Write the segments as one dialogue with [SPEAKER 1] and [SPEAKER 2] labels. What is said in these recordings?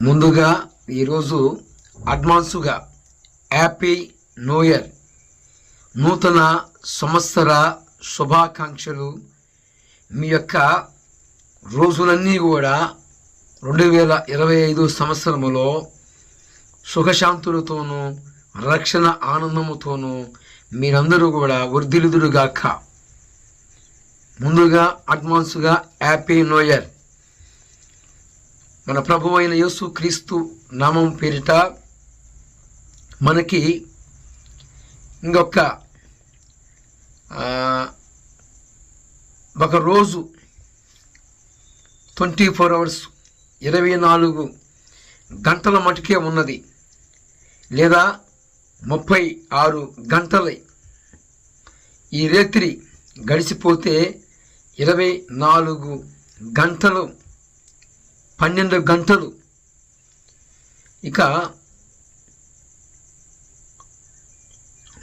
[SPEAKER 1] ముందుగా ఈరోజు అడ్వాన్సుగా happy new year. నూతన సంవత్సర శుభాకాంక్షలు. మీ యొక్క రోజులన్నీ కూడా రెండు వేల ఇరవై ఐదు సంవత్సరములో సుఖశాంతులతోనూ రక్షణ ఆనందముతోనూ మీరందరూ కూడా వర్ధిలుదురుగాక ముందుగా అడ్వాన్సుగా హ్యాపీ న్యూ ఇయర్. మన ప్రభు అయిన యేసు క్రీస్తు నామం పేరిట మనకి ఇంకొక ఒక రోజు ట్వంటీ ఫోర్ అవర్స్ ఇరవై నాలుగు గంటల మటుకే ఉన్నది. లేదా ముప్పై ఆరు గంటలు ఈ రాత్రి గడిచిపోతే ఇరవై నాలుగు గంటలు పన్నెండు గంటలు. ఇక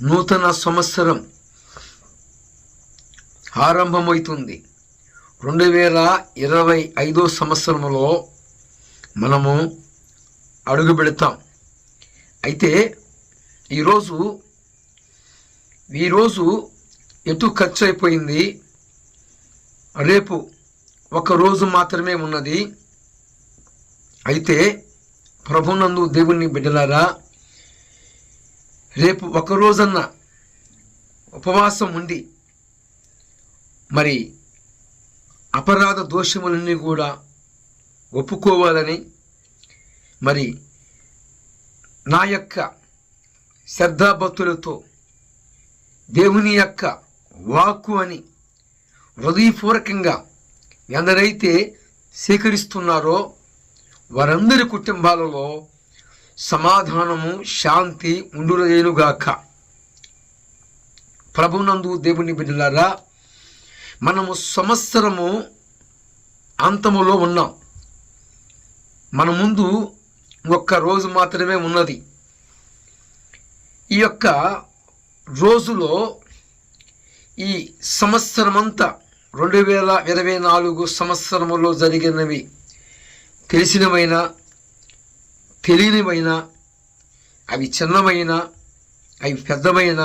[SPEAKER 1] నూతన సంవత్సరం ఆరంభమవుతుంది. రెండు వేల ఇరవై ఐదో సంవత్సరంలో మనము అడుగు పెడతాం. అయితే ఈరోజు ఈరోజు ఎటు ఖర్చు అయిపోయింది? రేపు ఒక రోజు మాత్రమే ఉన్నది. అయితే ప్రభునందు దేవుని బిడ్డలారా రేపు ఒక రోజన్న ఉపవాసం ఉండి మరి అపరాధ దోషములన్నీ కూడా ఒప్పుకోవాలని మరి నా యొక్క శ్రద్ధాభక్తులతో దేవుని యొక్క వాక్కు అని హృదయపూర్వకంగా ఎందరైతే స్వీకరిస్తున్నారో వారందరి కుటుంబాలలో సమాధానము శాంతి ఉండులేనుగాక ప్రభునందు దేవుని బిడ్డలారా మనము సంవత్సరము అంతములో ఉన్నాం. మన ముందు ఒక్క రోజు మాత్రమే ఉన్నది. ఈ యొక్క రోజులో ఈ సంవత్సరమంతా రెండు వేల ఇరవై నాలుగు సంవత్సరములో జరిగినవి తెలిసినవైనా తెలియనివైనా అవి చిన్నమైన అవి పెద్దమైన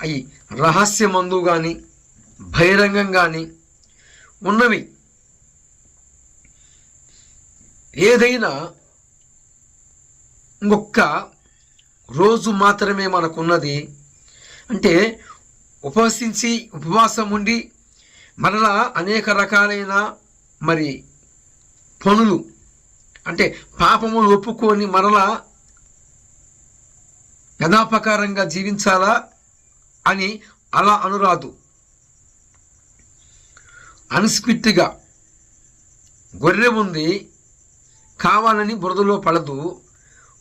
[SPEAKER 1] అవి రహస్యమందు కానీ బహిరంగం కానీ ఉన్నవి. ఏదైనా ఇంకొక రోజు మాత్రమే మనకున్నది. అంటే ఉపవసించి ఉపవాసం ఉండి మరలా అనేక రకాలైన మరి పనులు. అంటే పాపములు ఒప్పుకొని మరలా యథాపకారంగా జీవించాలా అని అలా అనురాదు. అన్స్పిట్గా గొర్రె ఉంది కావాలని బురదలో పడదు.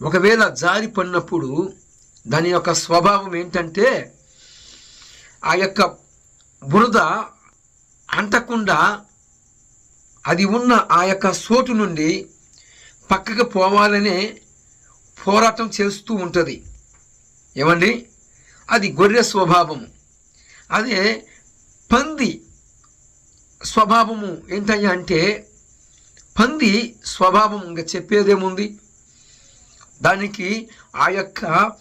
[SPEAKER 1] ఒకవేళ జారి పడినప్పుడు దాని యొక్క స్వభావం ఏంటంటే ఆ యొక్క బురద అంటకుండా అది ఉన్న ఆ యొక్క సోటు నుండి పక్కకు పోవాలనే పోరాటం చేస్తూ ఉంటుంది. ఏమండి? అది గొర్రె స్వభావము అదే పంది స్వభావము ఏంటయ్యా అంటే పంది స్వభావం ఇంకా చెప్పేదేముంది? దానికి ఆ యొక్క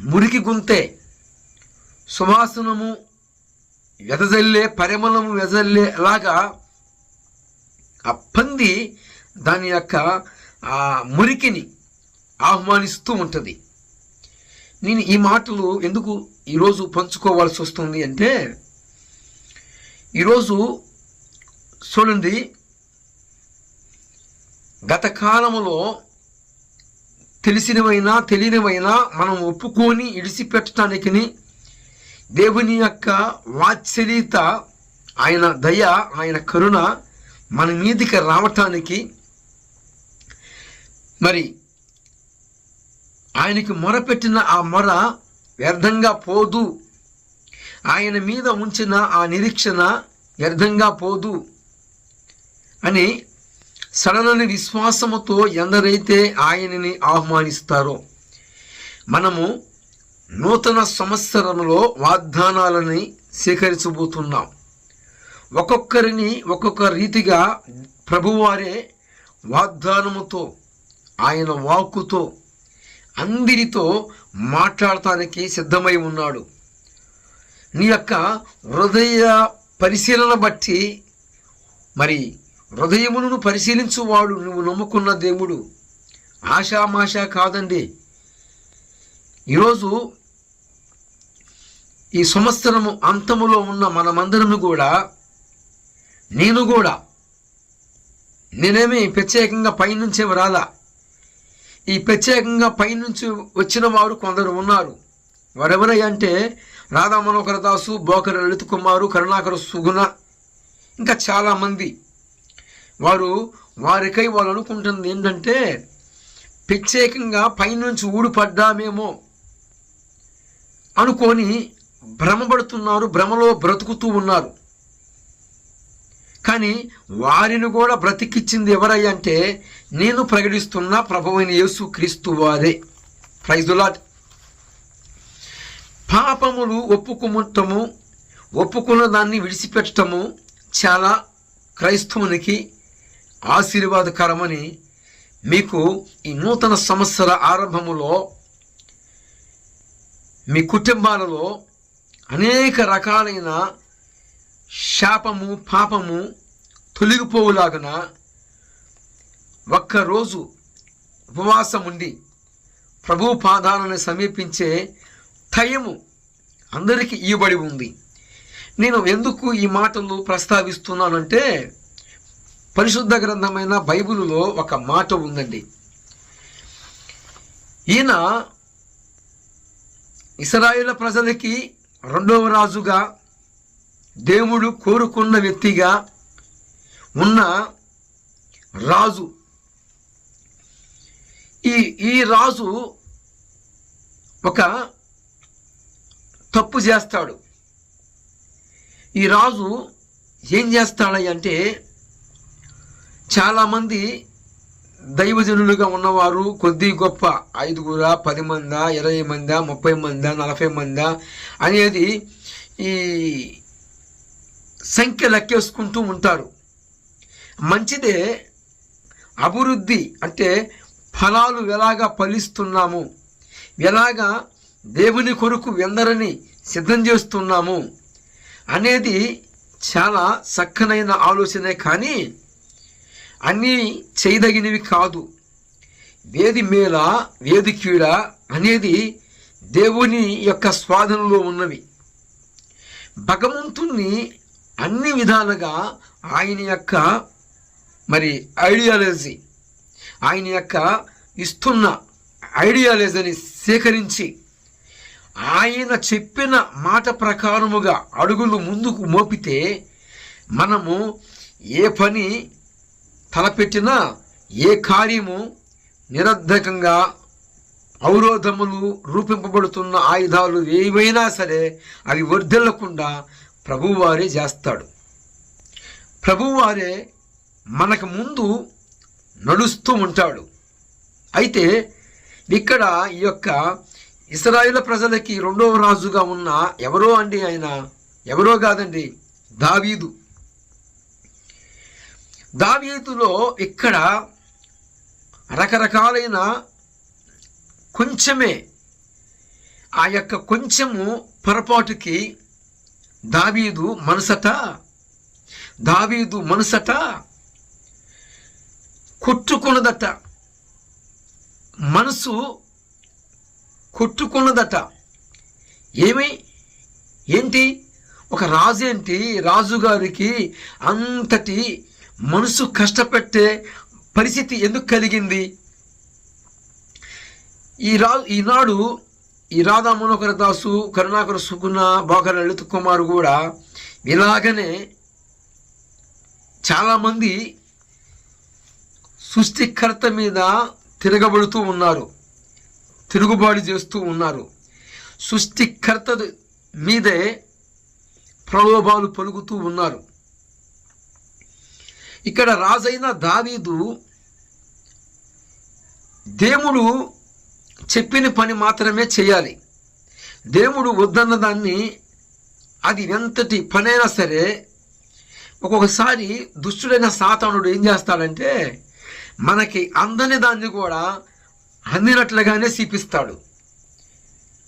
[SPEAKER 1] మురికి గుంతే సువాసనము వెదజల్లే పరిమళము వెదజల్లే లాగా ఆ పంది దాని యొక్క ఆ మురికిని ఆహ్వానిస్తూ ఉంటుంది. నేను ఈ మాటలు ఎందుకు ఈరోజు పంచుకోవాల్సి వస్తుంది అంటే ఈరోజు చూడండి గత కాలంలో తెలిసినవైనా తెలియనివైనా మనం ఒప్పుకొని ఇడిసిపెట్టడానికి దేవుని యొక్క వాత్సల్యత ఆయన దయ ఆయన కరుణ మన మీదికి రావటానికి మరి ఆయనకి మొరపెట్టిన ఆ మొర వ్యర్థంగా పోదు. ఆయన మీద ఉంచిన ఆ నిరీక్షణ వ్యర్థంగా పోదు అని సడలని విశ్వాసముతో ఎందరైతే ఆయనని ఆహ్వానిస్తారో మనము నూతన సంవత్సరంలో వాగ్దానాలని స్వీకరించబోతున్నాం. ఒక్కొక్కరిని ఒక్కొక్క రీతిగా ప్రభువారే వాగ్దానముతో ఆయన వాక్కుతో అందరితో మాట్లాడటానికి సిద్ధమై ఉన్నాడు. నీ యొక్క హృదయ పరిశీలన బట్టి మరి హృదయమును పరిశీలించువాడు నువ్వు నమ్ముకున్న దేవుడు. ఆశామాష కాదండి. ఈరోజు ఈ సంవత్సరము అంతములో ఉన్న మనమందరము కూడా నేను కూడా. నేనేమి ప్రత్యేకంగా పైనుంచే రాలా. ఈ ప్రత్యేకంగా పైనుంచి వచ్చిన వారు కొందరు ఉన్నారు. వారెవరై అంటే రాధా మనోహర దాసు బోకర లలిత కుమారు కరుణాకర సుగుణ ఇంకా చాలామంది వారు వారికై వాళ్ళు అనుకుంటుంది ఏంటంటే ప్రత్యేకంగా పైనుంచి ఊడిపడ్డామేమో అనుకొని భ్రమపడుతున్నారు భ్రమలో బ్రతుకుతూ ఉన్నారు. కానీ వారిని కూడా బ్రతికిచ్చింది ఎవరై అంటే నేను ప్రకటిస్తున్న ప్రభువైన యేసు క్రీస్తు వారే. ప్రైజులాట్ పాపములు ఒప్పుకుముట్టము ఒప్పుకున్న దాన్ని విడిచిపెట్టటము చాలా క్రైస్తవునికి ఆశీర్వాదకరమని మీకు ఈ నూతన సంవత్సర ఆరంభములో మీ కుటుంబాలలో అనేక రకాలైన శాపము పాపము తొలగిపోవులాగన ఒక్కరోజు ఉపవాసం ఉండి ప్రభు పాదాలను సమీపించే టైము అందరికీ ఇవ్వబడి ఉంది. నేను ఎందుకు ఈ మాటలు ప్రస్తావిస్తున్నానంటే పరిశుద్ధ గ్రంథమైన బైబిలులో ఒక మాట ఉందండి. ఈయన ఇస్రాయేల్ ప్రజలకి రెండవ రాజుగా దేవుడు కోరుకున్న వ్యక్తిగా ఉన్న రాజు. ఈ ఈ రాజు ఒక తప్పు చేస్తాడు. ఈ రాజు ఏం చేస్తాడంటే చాలామంది దైవజనులుగా ఉన్నవారు కొద్ది గొప్ప ఐదుగురా పది మందా ఇరవై మందా ముప్పై మందా నలభై మందా అనేది ఈ సంఖ్య లెక్కేసుకుంటూ ఉంటారు. మంచిదే అభివృద్ధి అంటే ఫలాలు ఎలాగా ఫలిస్తున్నాము ఎలాగా దేవుని కొరకు ఎందరని సిద్ధం చేస్తున్నాము అనేది చాలా చక్కనైన ఆలోచనే కానీ అన్నీ చేయదగినవి కాదు. వేది మేళ వేది కీడ అనేది దేవుని యొక్క స్వాధీనంలో ఉన్నవి. భగవంతుణ్ణి అన్ని విధాలుగా ఆయన యొక్క మరి ఐడియాలజీ ఆయన యొక్క ఇస్తున్న ఐడియాలజీని సేకరించి ఆయన చెప్పిన మాట ప్రకారముగా అడుగులు ముందుకు మోపితే మనము ఏ పని తలపెట్టినా ఏ కార్యము నిరర్ధకంగా అవరోధములు రూపింపబడుతున్న ఆయుధాలు ఏవైనా సరే అవి వర్ధిల్లకుండా ప్రభువారే చేస్తాడు. ప్రభువారే మనకు ముందు నడుస్తూ ఉంటాడు. అయితే ఇక్కడ ఈ యొక్క ఇస్రాయేల్ ప్రజలకి రెండవ రాజుగా ఉన్న ఎవరో అండి ఆయన? ఎవరో కాదండి దావీదు. దావీదులో ఇక్కడ రకరకాలైన కొంచెమే ఆ యొక్క కొంచెము పొరపాటుకి దావీదు మనసట దావీదు మనసట కొట్టుకున్నదట. మనసు కొట్టుకున్నదట. ఏమి? ఏంటి? ఒక రాజు ఏంటి? రాజుగారికి అంతటి మనసు కష్టపెట్టే పరిస్థితి ఎందుకు కలిగింది? ఈ రా ఈనాడు ఈ రాధా మనోహర దాసు కరుణాకర సుగుణ బాకర లలిత్ కుమార్ కూడా ఇలాగనే చాలామంది సృష్టికర్త మీద తిరగబడుతూ ఉన్నారు తిరుగుబాటు చేస్తూ ఉన్నారు. సృష్టికర్త మీదే ప్రలోభాలు పలుకుతూ ఉన్నారు. ఇక్కడ రాజైన దావీదు దేవుడు చెప్పిన పని మాత్రమే చేయాలి. దేవుడు వద్దన్న దాన్ని అది ఎంతటి పనైనా సరే ఒక్కొక్కసారి దుష్టుడైన సాతానుడు ఏం చేస్తాడంటే మనకి అందని దాన్ని కూడా అందినట్లుగానే చూపిస్తాడు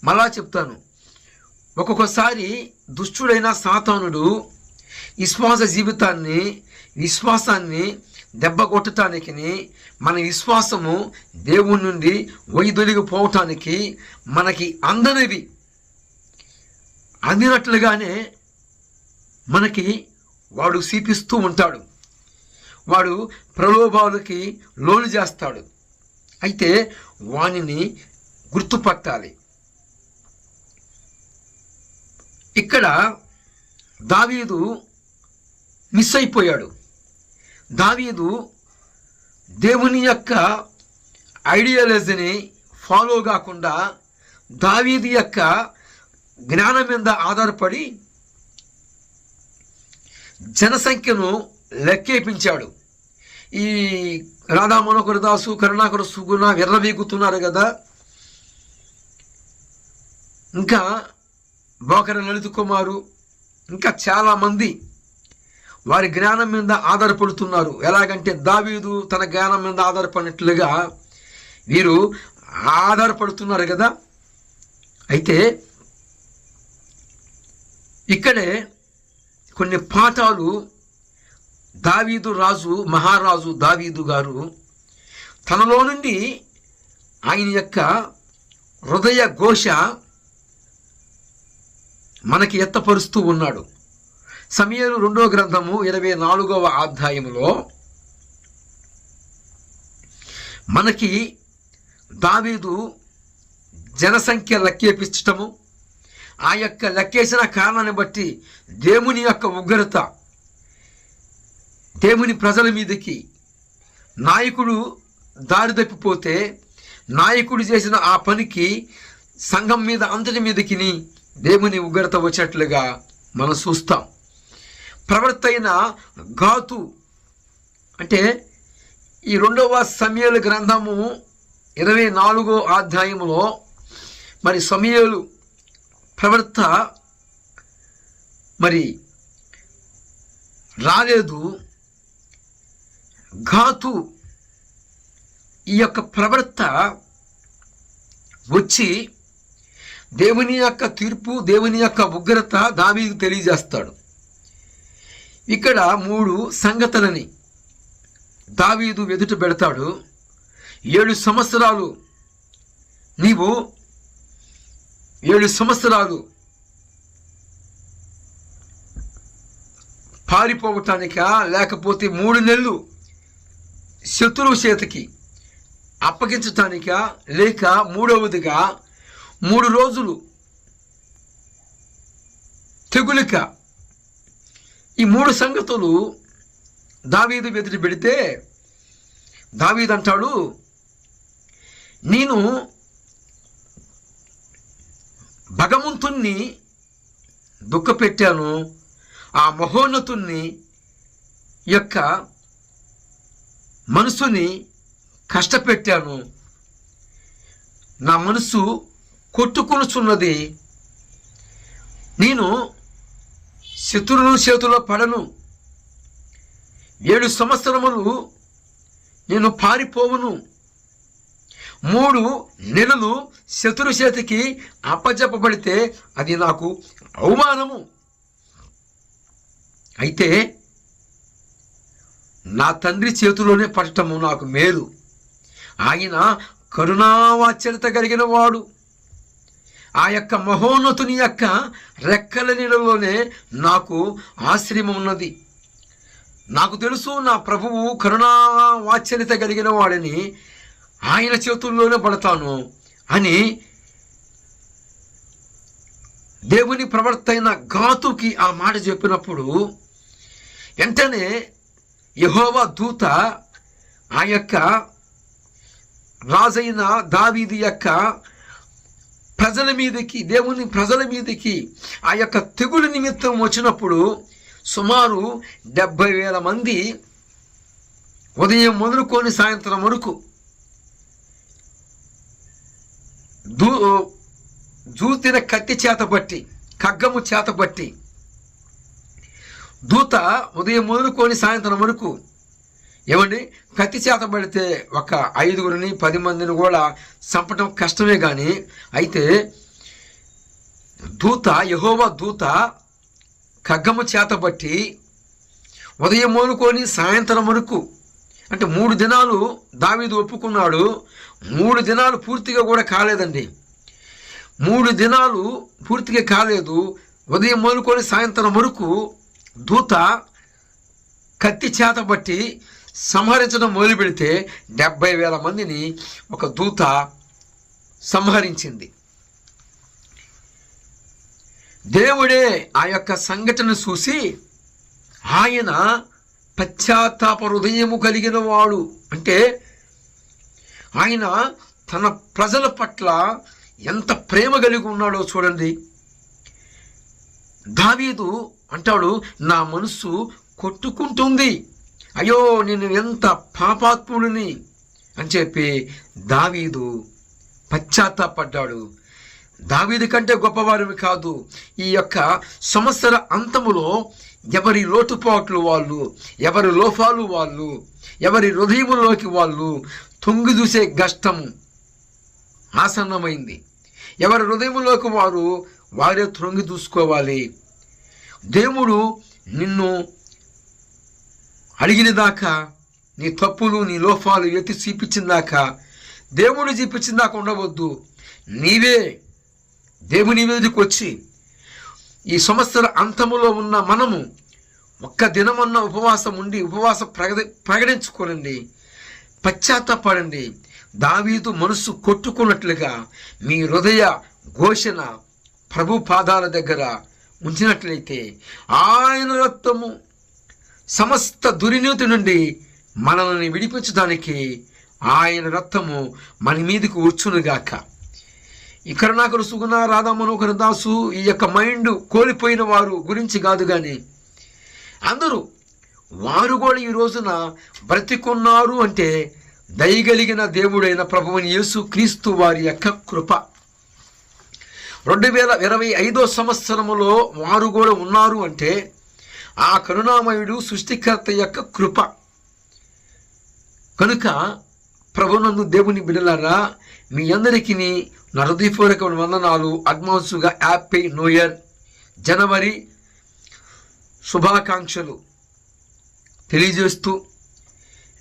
[SPEAKER 1] మళ్ళా చెప్తాను. ఒక్కొక్కసారి దుష్టుడైన సాతానుడు విశ్వాస జీవితాన్ని విశ్వాసాన్ని దెబ్బ కొట్టడానికి మన విశ్వాసము దేవుని నుండి వైదొలిగిపోవటానికి మనకి అందనివి అందినట్లుగానే మనకి వాడు సీపిస్తూ ఉంటాడు. వాడు ప్రలోభాలకి లోను చేస్తాడు. అయితే వానిని గుర్తుపట్టాలి. ఇక్కడ దావీదు మిస్ అయిపోయాడు. దావీదు దేవుని యొక్క ఐడియాలజీని ఫాలో కాకుండా దావీది యొక్క జ్ఞానం మీద ఆధారపడి జనసంఖ్యను లెక్కేపించాడు. ఈ రాధా మనోహర దాసు కరుణాకర సుగుణ విర్రవీగుతున్నారు కదా. ఇంకా బోకర లలిత కుమారు ఇంకా చాలామంది వారి జ్ఞానం మీద ఆధారపడుతున్నారు. ఎలాగంటే దావీదు తన జ్ఞానం మీద ఆధారపడినట్లుగా వీరు ఆధారపడుతున్నారు కదా? అయితే ఇక్కడే కొన్ని పాఠాలు దావీదు రాజు మహారాజు దావీదు గారు తనలో నుండి ఆయన యొక్క హృదయ ఘోష మనకి ఎత్తపరుస్తూ ఉన్నాడు. సమయలు రెండో గ్రంథము ఇరవై నాలుగవ అధ్యాయములో మనకి దావీదు జనసంఖ్య లెక్కేపించటము ఆ యొక్క లెక్కేసిన కారణాన్ని బట్టి దేవుని యొక్క ఉగ్రత దేవుని ప్రజల మీదకి నాయకుడు దారి తప్పిపోతే నాయకుడు చేసిన ఆ పనికి సంఘం మీద అందరి మీదకి దేవుని ఉగ్రత వచ్చినట్లుగా మనం చూస్తాం. ప్రవర్త అయిన ఘాతు అంటే ఈ రెండవ సమయలు గ్రంథము ఇరవై నాలుగో అధ్యాయంలో మరి సమయలు ప్రవర్త మరి రాలేదు. ఘాతు ఈ యొక్క ప్రవర్త వచ్చి దేవుని యొక్క తీర్పు దేవుని యొక్క ఉగ్రత దావీకి తెలియజేస్తాడు. ఇక్కడ మూడు సంగతులని దావీదు ఎదుట పెడతాడు. ఏడు సంవత్సరాలు. నీవు ఏడు సంవత్సరాలు పారిపోవటానికా? లేకపోతే మూడు నెలలు శత్రువు చేతికి అప్పగించటానికా? లేక మూడవదిగా మూడు రోజులు తెగులిక ఈ మూడు సంగతులు దావీదు ఎదుటి పెడితే దావీదు అంటాడు నేను భగవంతుణ్ణి దుఃఖపెట్టాను ఆ మహోన్నతుణ్ణి యొక్క మనసుని కష్టపెట్టాను. నా మనసు కొట్టుకొనుచున్నది. నేను శత్రువుల చేతిలో పడను. ఏడు సంవత్సరములు నేను పారిపోవును. మూడు నెలలు శత్రు చేతికి అప్పచెప్పబడితే అది నాకు అవమానము. అయితే నా తండ్రి చేతిలోనే పడటము నాకు మేలు. ఆయన కరుణావాచ్యత కలిగిన వాడు. ఆ యొక్క మహోన్నతుని యొక్క రెక్కల నీడలోనే నాకు ఆశ్రయం ఉన్నది. నాకు తెలుసు నా ప్రభువు కరుణావాచ్యత కలిగిన వాడని ఆయన చేతుల్లోనే పడతాను అని దేవుని ప్రవర్త అయిన ఆ మాట చెప్పినప్పుడు వెంటనే యహోవా దూత ఆ యొక్క రాజైన దావీది యొక్క ప్రజల మీదకి దేవుని ప్రజల మీదకి ఆ యొక్క తెగులు నిమిత్తం వచ్చినప్పుడు సుమారు డెబ్భై వేల మంది ఉదయం మొదలుకొని సాయంత్రం వరకు దూ దూతిన కత్తి చేతబట్టి ఖగ్గము చేతబట్టి దూత ఉదయం మొదలుకొని సాయంత్రం వరకు ఏమండి? కత్తి చేత పడితే ఒక ఐదుగురిని పది మందిని కూడా చంపటం కష్టమే కానీ అయితే దూత యహోవా దూత ఖగ్గము చేతబట్టి ఉదయం మొదలుకొని సాయంత్రం వరకు అంటే మూడు దినాలు దావీదు ఒప్పుకున్నాడు. మూడు దినాలు పూర్తిగా కూడా కాలేదండి. మూడు దినాలు పూర్తిగా కాలేదు. ఉదయం మొదలుకొని సాయంత్రం వరకు దూత కత్తి చేతబట్టి సంహరించడం మొదలు పెడితే డెబ్బై వేల మందిని ఒక దూత సంహరించింది. దేవుడే ఆ యొక్క సంఘటన చూసి ఆయన పశ్చాత్తాప హృదయము కలిగిన వాడు. అంటే ఆయన తన ప్రజల పట్ల ఎంత ప్రేమ కలిగి ఉన్నాడో చూడండి. దావీదు అంటాడు నా మనసు కొట్టుకుంటుంది. అయ్యో నేను ఎంత పాపాత్ముడిని అని చెప్పి దావీదు పశ్చాత్తాపడ్డాడు. దావీదు కంటే గొప్పవారివి కాదు ఈ యొక్క సంవత్సర అంతములో ఎవరి లోటుపాట్లు వాళ్ళు ఎవరి లోపాలు వాళ్ళు ఎవరి హృదయములోకి వాళ్ళు తొంగి చూసే గష్టము ఆసన్నమైంది. ఎవరి హృదయములోకి వారు వారే తొంగి చూసుకోవాలి. దేవుడు నిన్ను అడిగిన దాకా నీ తప్పులు నీ లోపాలు ఎత్తి చూపించిన దాకా దేవుడు చూపించిన దాకా ఉండవద్దు. నీవే దేవుని మీదకి వచ్చి ఈ సంవత్సర అంతములో ఉన్న మనము ఒక్క దినమన్న ఉపవాసం ఉండి ఉపవాసం ప్రగ ప్రకటించుకోనండి. పశ్చాత్తపడండి. దావీదు మనస్సు కొట్టుకున్నట్లుగా మీ హృదయ ఘోషణ ప్రభు పాదాల దగ్గర ఉంచినట్లయితే ఆయన రక్తము సమస్త దుర్నీతి నుండి మనల్ని విడిపించడానికి ఆయన రక్తము మన మీదకు వచ్చునుగాక ఇక్కడ నాకు సుగుణ రాధా మనోహర దాసు ఈ యొక్క మైండ్ కోల్పోయిన వారు గురించి కాదు కానీ అందరూ వారు కూడా ఈ రోజున బ్రతికున్నారు అంటే దయగలిగిన దేవుడైన ప్రభువుని యేసు క్రీస్తు వారి యొక్క కృప. రెండు వేల ఇరవై ఐదో సంవత్సరములో వారు కూడా ఉన్నారు అంటే ఆ కరుణామయుడు సృష్టికర్త యొక్క కృప. కనుక ప్రభునందు దేవుని బిడలారా మీ అందరికీ నా హృదయపూర్వకమైన వందనాలు అడ్వాన్సుగా హ్యాపీ న్యూ ఇయర్ జనవరి శుభాకాంక్షలు తెలియజేస్తూ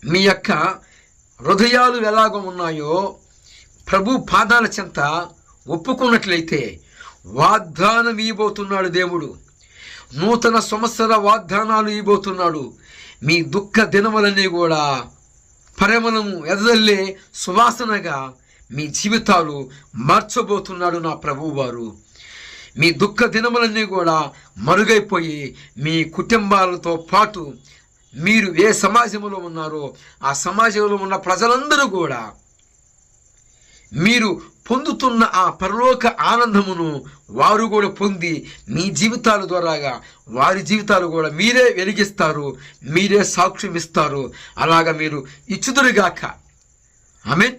[SPEAKER 1] మీ యొక్క హృదయాలు ఎలాగ ఉన్నాయో ప్రభు పాదాల చెంత ఒప్పుకున్నట్లయితే వాగ్దానం ఇవ్వబోతున్నాడు దేవుడు. నూతన సంవత్సర వాగ్దానాలు ఇవ్వబోతున్నాడు. మీ దుఃఖ దినములన్నీ కూడా పరిమళము ఎదల్లే సువాసనగా మీ జీవితాలు మార్చబోతున్నాడు నా ప్రభువారు మీ దుఃఖ దినములన్నీ కూడా మరుగైపోయి మీ కుటుంబాలతో పాటు మీరు ఏ సమాజంలో ఉన్నారో ఆ సమాజంలో ఉన్న ప్రజలందరూ కూడా మీరు పొందుతున్న ఆ పరలోక ఆనందమును వారు కూడా పొంది మీ జీవితాల ద్వారాగా వారి జీవితాలు కూడా మీరే వెలిగిస్తారు మీరే సాక్ష్యం ఇస్తారు అలాగా మీరు ఇచ్చుదురుగాక. ఆమె